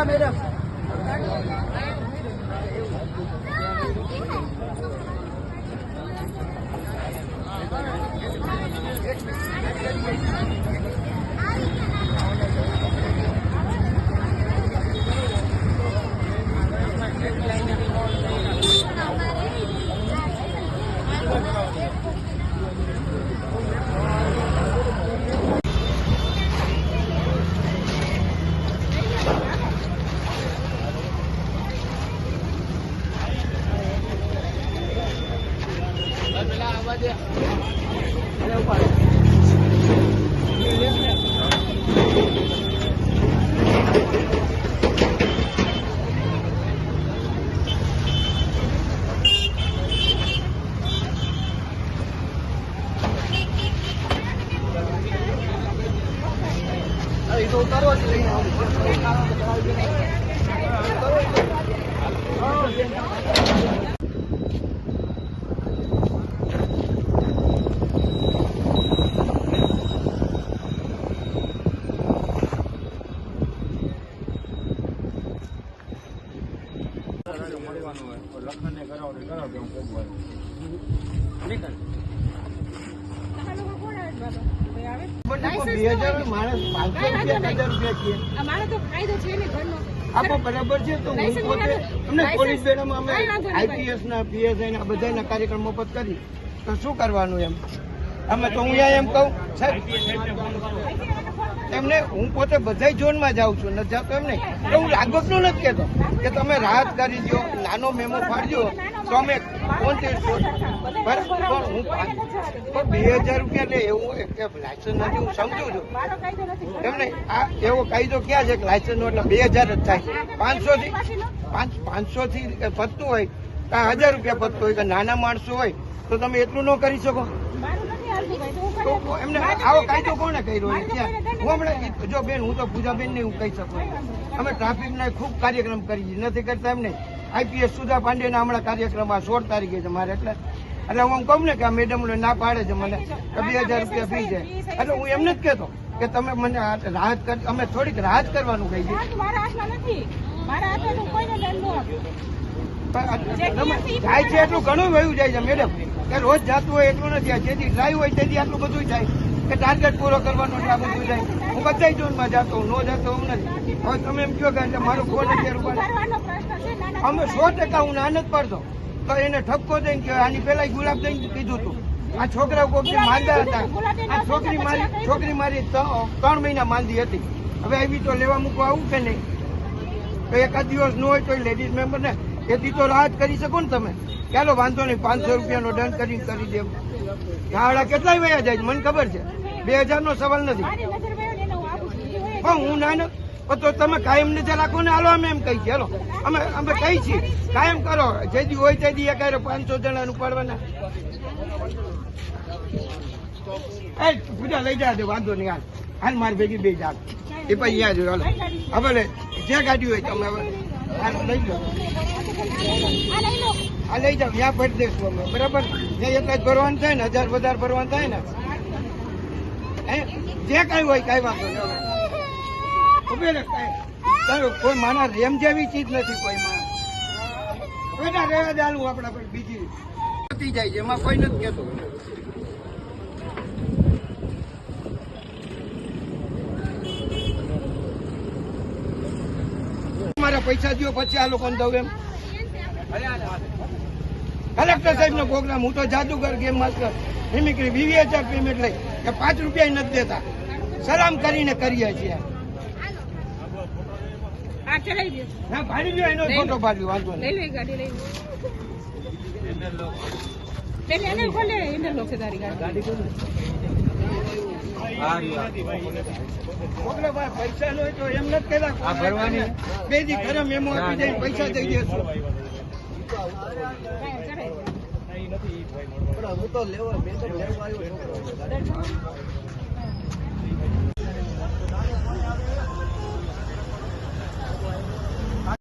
હા મેડમ એ તો ઉતારવા જ લઈને આવું બે હજાર માણસ પાંચસો રૂપિયા હજાર રૂપિયા છીએ અમારે તો ફાયદો છે ને ઘરનો આપો બરાબર છે તો હું લાયસન્સ પોતે વગર- અમને લાયસન્સ- પોલીસ બેડમાં અમે કાંઈ. વાંધો નહીં. આઈપીએસ ના પીએસઆઈ ના બધાના કાર્યક્રમ મફત કરી તો શું કરવાનું એમ? અમે તો હું એમ કહું, સાહેબ, એમને હું પોતે બધા ઝોનમાં જાઉં છું નથી જાતો એમ નહીં. તો હું લાગવકનું નથી કહેતો કે તમે રાહત કરી દો નાનો મેમો ફાડજો, તો અમે કોન્ટેસ્ટ પણ હું પણ બે હજાર રૂપિયા લે એવું એક લાયસન્સ નથી, હું સમજું છું. એમ આ એવો કાયદો ક્યાં છે કે લાયસન્સ નો એટલે બે હજાર જ થાય. પાંચસો થી પાંચ પાંચસો થી પતતું હોય કાં હજાર રૂપિયા ફરતું હોય, કે નાના માણસો હોય, તો તમે એટલું ન કરી શકો. તો તો કરી એમને આવો કાયદો કોણે કર્યો હું હમણાં જો બેન, હું તો પૂજાબેન ને હું કહી શકું અમે ટ્રાફિક ના ખૂબ કાર્યક્રમ કરીએ નથી કરતા એમ નહીં. આઈપીએસ સુધા પાંડે ના હમણાં કાર્યક્રમ આ સોળ તારીખે છે મારે. એટલે એટલે હું કહું ને કે આ મેડમ ના પાડે છે મને કે બે હજાર રૂપિયા ફી છે. એટલે હું એમને જ કહેતો કે તમે મને રાહત કરી, અમે થોડીક રાહત કરવાનું કહી છે મારા હાથમાં નથી. મારા હાથમાં તો કોઈને જાય છે એટલું ઘણું વયું જાય છે મેડમ કે રોજ જાતું હોય એટલું નથી આ જેથી ડ્રાઈવ હોય તેથી આટલું બધું જાય. કે ટાર્ગેટ પૂરો કરવાનો એટલે આ બધું જાય. હું બધા ઝોનમાં જતો હું ન જતો હું નથી. હવે તમે એમ કહો કે મારું ફોન છે? નાના અમે સો ટકા હું ના નથી પાડતો. તો એને ઠપકો દઈને કે આની પેલા ગુલાબ દઈને કીધું હતું આ છોકરા કોઈ માંદા હતા. આ છોકરી મારી છોકરી મારી ત્રણ મહિના માંદી હતી. હવે આવી તો લેવા મૂકવા આવું કે નહીં? તો એકાદ દિવસ ન હોય તો લેડીઝ મેમ્બર ને તો રાહત કરી શકો ને તમે. ચાલો વાંધો નહીં પાંચસો રૂપિયાનો દંડ કરીને કરી દેવું. ગાવડા કેટલાય વયા જાય મને ખબર છે. બે હજારનો સવાલ નથી. પણ હું ના તો તમે કાયમ નજર રાખો ને હાલો અમે એમ કહી છીએ હાલો. અમે અમે કહી છીએ કાયમ કરો. જે દી હોય તે દી એકારે પાંચસો જણાનું પાડવાના એ પૂજા લઈ જાય વાંધો નહીં હાલ. હાલ મારી ભેગી બે જા એ પછી અહીંયા જોયો હાલો. હવે જ્યાં જે ગાડી હોય તમે હવે લઈ આ લઈ જાઓ ત્યાં ભરી દઈશું અમે. બરાબર? એટલા જ ભરવાનું થાય ને, હજાર વધારે ભરવાનું થાય ને? જે કાંઈ હોય કાંઈ વાંધો નહીં કાંઈ. માના રેમ જેવી ચીજ નથી કોઈ માં બેટા રહેવા દે હાલું આપણા બીજી. જાય છે, એમાં કોઈ નથી કહેતો. મારા પૈસા દો પછી આ લોકોને દઉં એમ. કલેક્ટર પ્રોગ્રામ હું તો જાદુગર ગેમ માસ્ટર. મિમિક્રી વીવી પેમેન્ટ લઈ કે પાંચ રૂપિયા નથી દેતા. સલામ કરીને કરીએ છીએ. ના ભાડી લ્યો એનો ફોટો પાડ્યો વાંધો નહીં. ગાડી લઈ લે. પેલે એને ખોલે ઇન્ટર લોક તારી ગાડી. પાસે પૈસા ન તો એમ નથી કહેતા આ ભરવાની બે દી. ઘરે મેમો આપી દઈને પૈસા દઈ દે. હું તો લેવા મેં તો લેવા આવ્યો